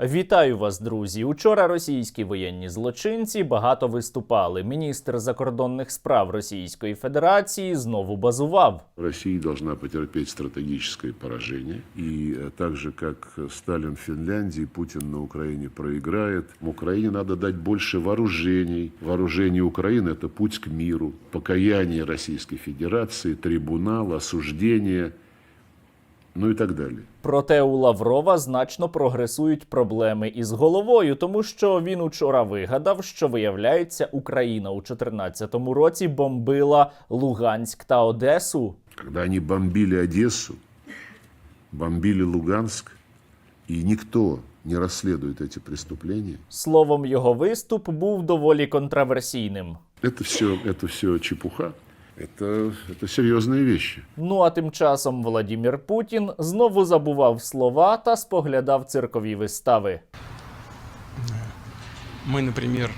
Вітаю вас, друзі. Учора російські воєнні злочинці багато виступали. Міністр закордонних справ Російської Федерації знову базував. Россия должна потерпеть стратегическое поражение. И э, так же, как Сталин в Финляндии, Путин на Украине проиграет. Украине надо дать больше вооружений. Вооружение Украины – это путь к миру. Покаяние Российской Федерации, трибунал, осуждение, ну и так далее. Проте у Лаврова значно прогресують проблеми із головою, тому що він учора вигадав, що виявляється, Україна у 2014 році бомбила Луганськ та Одесу. Когда они бомбили Одессу, бомбили Луганск, и никто не расследует эти преступления, Словом, його виступ був доволі контроверсійним. это все, это все чепуха. Это, это серьезные вещи. Ну а тим часом Владімір Путін знову забував слова та споглядав циркові вистави. Мы, например,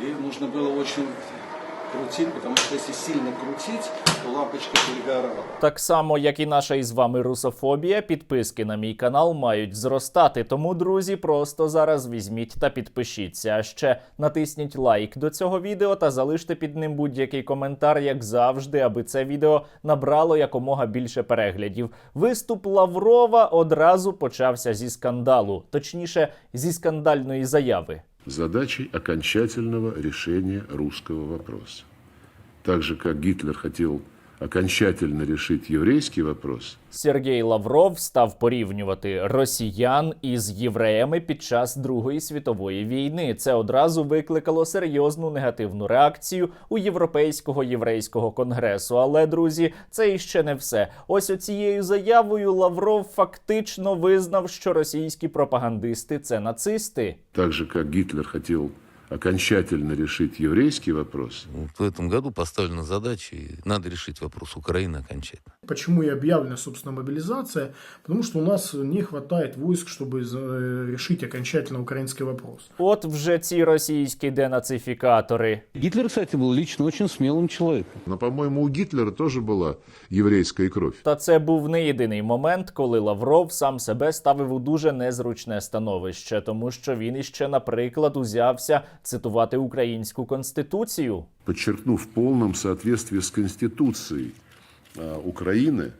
И нужно было очень крутить, потому что если сильно крутить, то лампочка перегорала. Так само, як і наша із вами русофобія, підписки на мій канал мають зростати. Тому, друзі, просто зараз візьміть та підпишіться. А ще натисніть лайк до цього відео та залиште під ним будь-який коментар, як завжди, аби це відео набрало якомога більше переглядів. Виступ Лаврова одразу почався зі скандалу, точніше, зі скандальної заяви. Задачей окончательного решения русского вопроса. Так же, как Гитлер хотел окончательно решить еврейский вопрос, Сергій Лавров став порівнювати росіян із євреями під час Другої світової війни. Це одразу викликало серйозну негативну реакцію у європейського єврейського конгресу. Але друзі, це іще не все. Ось оцією заявою Лавров фактично визнав, що російські пропагандисти це нацисти. так же, как Гитлер хотел окончательно решить еврейский вопрос, в этом году поставлена задача, и надо решить вопрос Украины окончательно Почему и объявлена, собственно, мобилизация? Потому что у нас не хватает войск, чтобы э, решить окончательно украинский вопрос. От вже ці російські денацифікатори. Гитлер, кстати, был лично очень смелым человеком. но, по-моему, у Гитлера тоже была еврейская кровь. Та це був не єдиний момент, коли Лавров сам себе ставив у дуже незручне становище, тому що він іще, наприклад, узявся цитувати українську конституцію. Подчеркну, в полном соответствии с Конституцией а, Украины,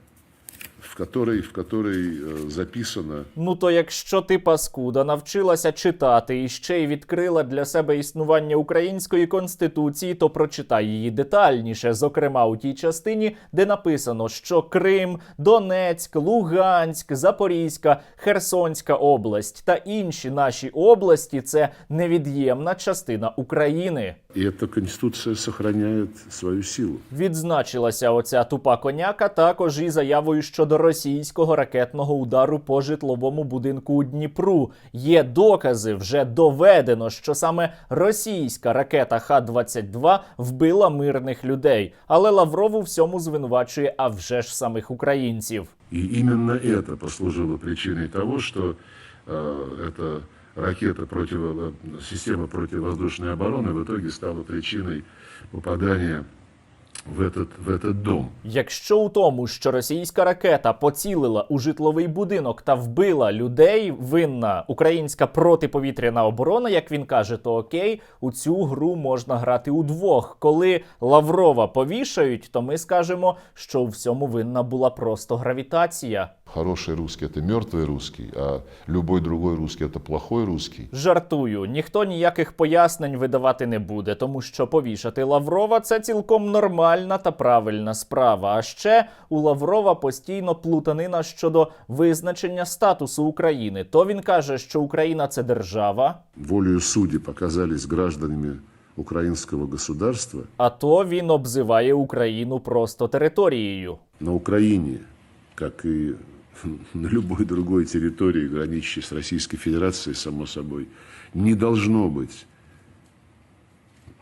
в которой, в которой э, записано Ну то якщо ти паскуда навчилася читати і ще й відкрила для себе існування української конституції, то прочитай її детальніше, зокрема у тій частині, де написано, що Крим, Донецьк, Луганськ, Запорізька, Херсонська область та інші наші області це невід'ємна частина України. И эта конституция сохраняет свою силу. Відзначилася оця тупа коняка також і заявою щодо російського ракетного удару по житловому будинку у Дніпру. Є докази, вже доведено, що саме російська ракета Х-22 вбила мирних людей. Але Лаврову всьому звинувачує а вже ж самих українців. И именно это послужило причиной того, что э, эта ракета против, э, система противовоздушной обороны в итоге стала причиной попадания в этот, в этот дом. Якщо у тому, що російська ракета поцілила у житловий будинок та вбила людей, винна українська протиповітряна оборона, як він каже, то окей, у цю гру можна грати удвох. Коли Лаврова повішають, то ми скажемо, що у всьому винна була просто гравітація Хороший русский – это мертвый русский, а любой другой русский – это плохой русский. Жартую, ніхто ніяких пояснень видавати не буде, тому що повішати Лаврова це цілком нормальна та правильна справа. А ще у Лаврова постійно плутанина щодо визначення статусу України. То він каже, що Україна це держава, Волею судеб оказались гражданами украинского государства. а то він обзиває Україну просто територією. На Украине, как и на любой другой территории, граничащей с Российской Федерацией, само собой, не должно быть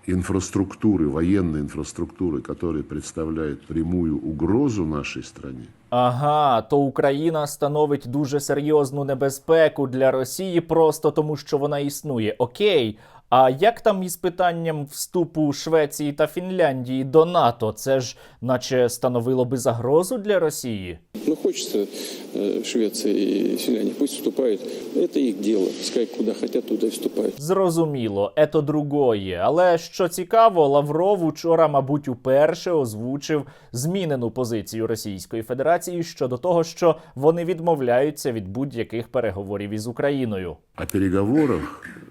инфраструктуры, военной инфраструктуры, которая представляет прямую угрозу нашей стране. Ага, то Україна становить дуже серйозну небезпеку для Росії просто тому, що вона існує. Окей. А як там із питанням вступу Швеції та Фінляндії до НАТО? Це ж наче становило би загрозу для Росії? Ну, хочется э, Швеции и Финляндии, пусть вступают. Это их дело. Пускай куда хотят, туда и вступают. Зрозуміло, ето другое. Але що цікаво, Лавров учора, мабуть, уперше озвучив змінену позицію Російської Федерації щодо того, що вони відмовляються від будь-яких переговорів із Україною. О переговорах э,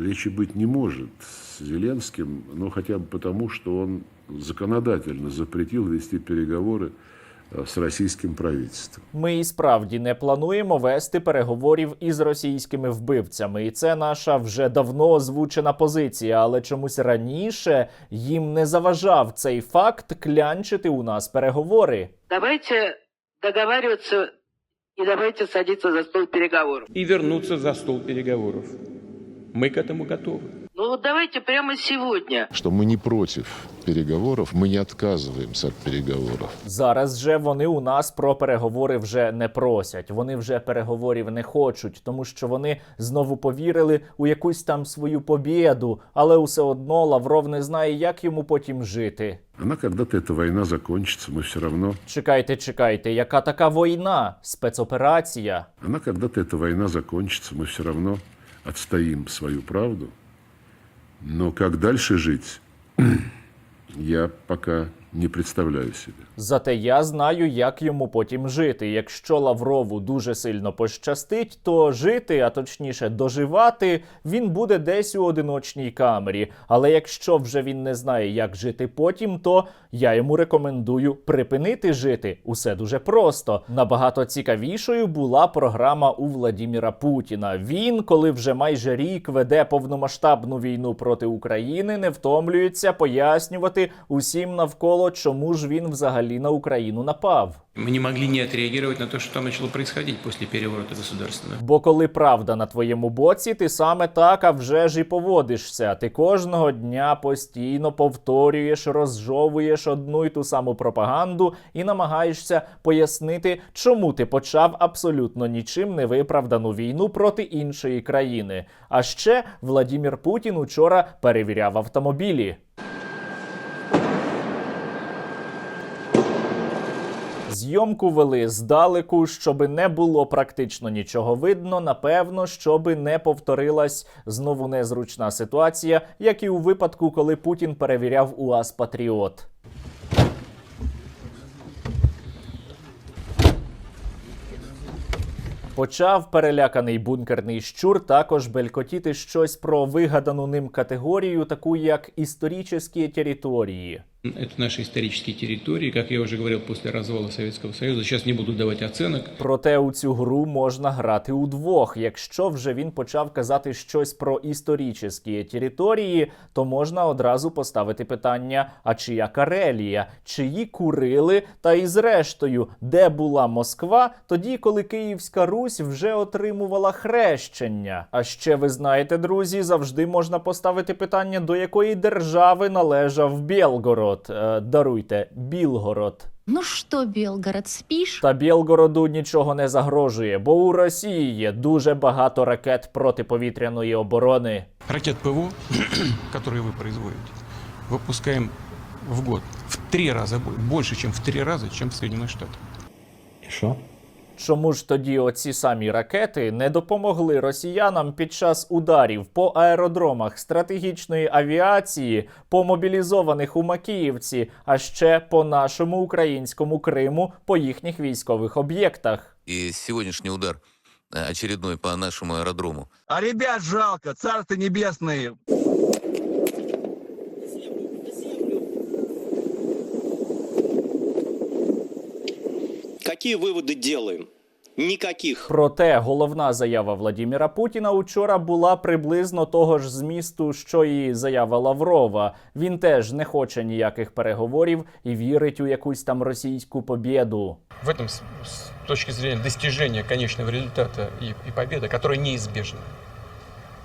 речи быть не может с Зеленским, но хотя бы потому, что он законодательно запретил вести переговоры э, с российским правительством. Ми і справді не плануємо вести переговорів із російськими вбивцями, і це наша вже давно озвучена позиція. Але чомусь раніше їм не заважав цей факт клянчити у нас переговори. Давайте договариваться и давайте садиться за стол переговоров. и вернуться за стол переговоров. Мы к этому готовы. Ну вот давайте прямо сегодня. что мы не против переговоров, мы не отказываемся от переговоров. Зараз же вони у нас про переговори вже не просять. Вони вже переговорів не хочуть, тому що вони знову повірили у якусь там свою побєду, але усе одно Лавров не знає, як йому потім жити. Она когда-то, эта война закончится, мы все равно... Чекайте, чекайте, яка така війна? Спецоперація? Она когда-то, эта война закончится, мы все равно отстоим свою правду. Но как дальше жить, я пока не представляю себе. Зате я знаю, як йому потім жити. Якщо Лаврову дуже сильно пощастить, то жити, а точніше доживати, він буде десь у одиночній камері. Але якщо вже він не знає, як жити потім, то я йому рекомендую припинити жити. Усе дуже просто. Набагато цікавішою була програма у Владіміра Путіна. Він, коли вже майже рік веде повномасштабну війну проти України, не втомлюється пояснювати усім навколо, чому ж він взагалі на Україну напав. Мы не могли не отреагировать на то, что там начало происходить после переворота государственного. Бо коли правда на твоєму боці, ти саме так, а вже ж і поводишся. Ти кожного дня постійно повторюєш, розжовуєш одну й ту саму пропаганду і намагаєшся пояснити, чому ти почав абсолютно нічим не виправдану війну проти іншої країни. А ще Владімір Путін учора перевіряв автомобілі. Зйомку вели здалеку, щоби не було практично нічого видно. Напевно, щоби не повторилась знову незручна ситуація, як і у випадку, коли Путін перевіряв УАЗ Патріот. Почав переляканий бункерний щур також белькотіти щось про вигадану ним категорію, таку як історичні території. Это наши исторические территории, как я уже говорил, после развала Советского Союза. Сейчас не буду давать оценок. Проте у цю гру можна грати удвох. Якщо вже він почав казати щось про історичні території, то можна одразу поставити питання: а чия Карелія, чиї Курили, та і зрештою, де була Москва, тоді, коли Київська Русь вже отримувала хрещення. А ще ви знаєте, друзі, завжди можна поставити питання, до якої держави належав Білгород. Е, даруйте, Білгород. Ну что, Белгород, спишь? Та Білгороду нічого не загрожує, бо у Росії є дуже багато ракет протиповітряної оборони. Ракет ПВО, которые вы производите, выпускаем в год в три раза бо- больше, чем в три раза, чем в Соединенных Штатах. Чому ж тоді оці самі ракети не допомогли росіянам під час ударів по аеродромах стратегічної авіації, по мобілізованих у Макіївці, а ще по нашому українському Криму, по їхніх військових об'єктах? И сегодняшний удар э, очередной по нашему аэродрому А ребят жалко, царство небесное. Какие выводы делаем? Никаких. Проте головна заява Владіміра Путіна учора була приблизно того ж змісту, що і заява Лаврова. Він теж не хоче ніяких переговорів і вірить у якусь там російську побєду. В этом, с, с точки зрения достижения конечного результата и, и победы, которая неизбежна,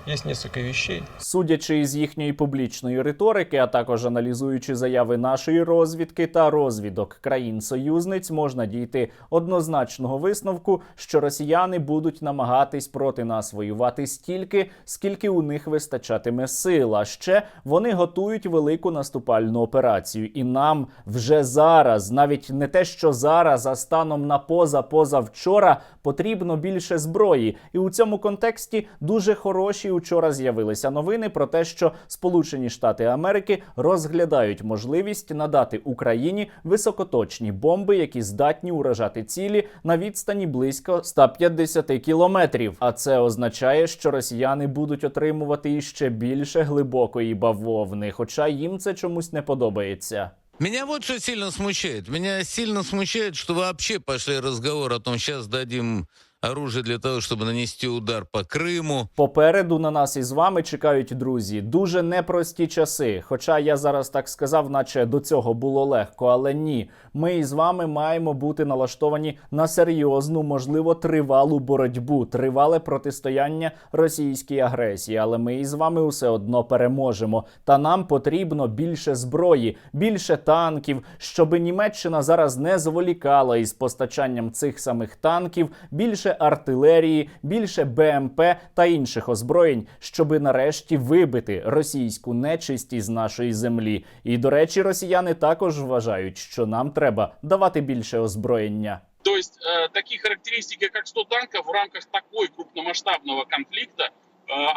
есть несколько вещей. Судячи із їхньої публічної риторики, а також аналізуючи заяви нашої розвідки та розвідок країн-союзниць, можна дійти однозначного висновку, що росіяни будуть намагатись проти нас воювати стільки, скільки у них вистачатиме сил. А ще вони готують велику наступальну операцію, і нам вже зараз, навіть не те, що зараз, а станом на поза позавчора, потрібно більше зброї. І у цьому контексті дуже хороші учора з'явилися новини про те, що Сполучені Штати Америки розглядають можливість надати Україні високоточні бомби, які здатні уражати цілі на відстані близько 150 кілометрів. А це означає, що росіяни будуть отримувати іще більше глибокої бавовни, хоча їм це чомусь не подобається. Меня вот что сильно смущает. Меня сильно смущает, что вообще пошли разговор о том, сейчас дадим оружие для того, чтобы нанести удар по Крыму. Попереду на нас із вами чекають друзі дуже непрості часи. Хоча я зараз так сказав, наче до цього було легко, але ні. Ми із вами маємо бути налаштовані на серйозну, можливо, тривалу боротьбу, тривале протистояння російській агресії. Але ми із вами усе одно переможемо. Та нам потрібно більше зброї, більше танків, щоби Німеччина зараз не зволікала із постачанням цих самих танків, більше артилерії, більше БМП та інших озброєнь, щоби нарешті вибити російську нечисть із нашої землі. І до речі, росіяни також вважають, що нам треба давати більше озброєння. То э, такие характеристики, как 100 танков в рамках такой крупномасштабного конфликта, э,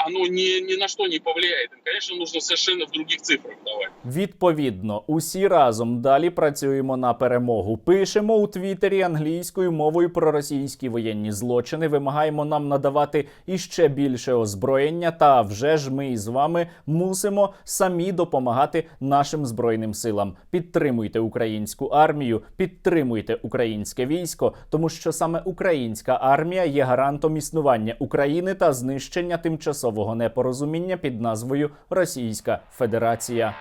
оно ни, ни на что не повлияет. Им, конечно, нужно совершенно в других цифрах давать. Відповідно, усі разом далі працюємо на перемогу. Пишемо у Твіттері англійською мовою про російські воєнні злочини. Вимагаємо нам надавати іще більше озброєння. Та вже ж ми із вами мусимо самі допомагати нашим збройним силам. Підтримуйте українську армію, підтримуйте українське військо, тому що саме українська армія є гарантом існування України та знищення тимчасового непорозуміння під назвою Російська Федерація.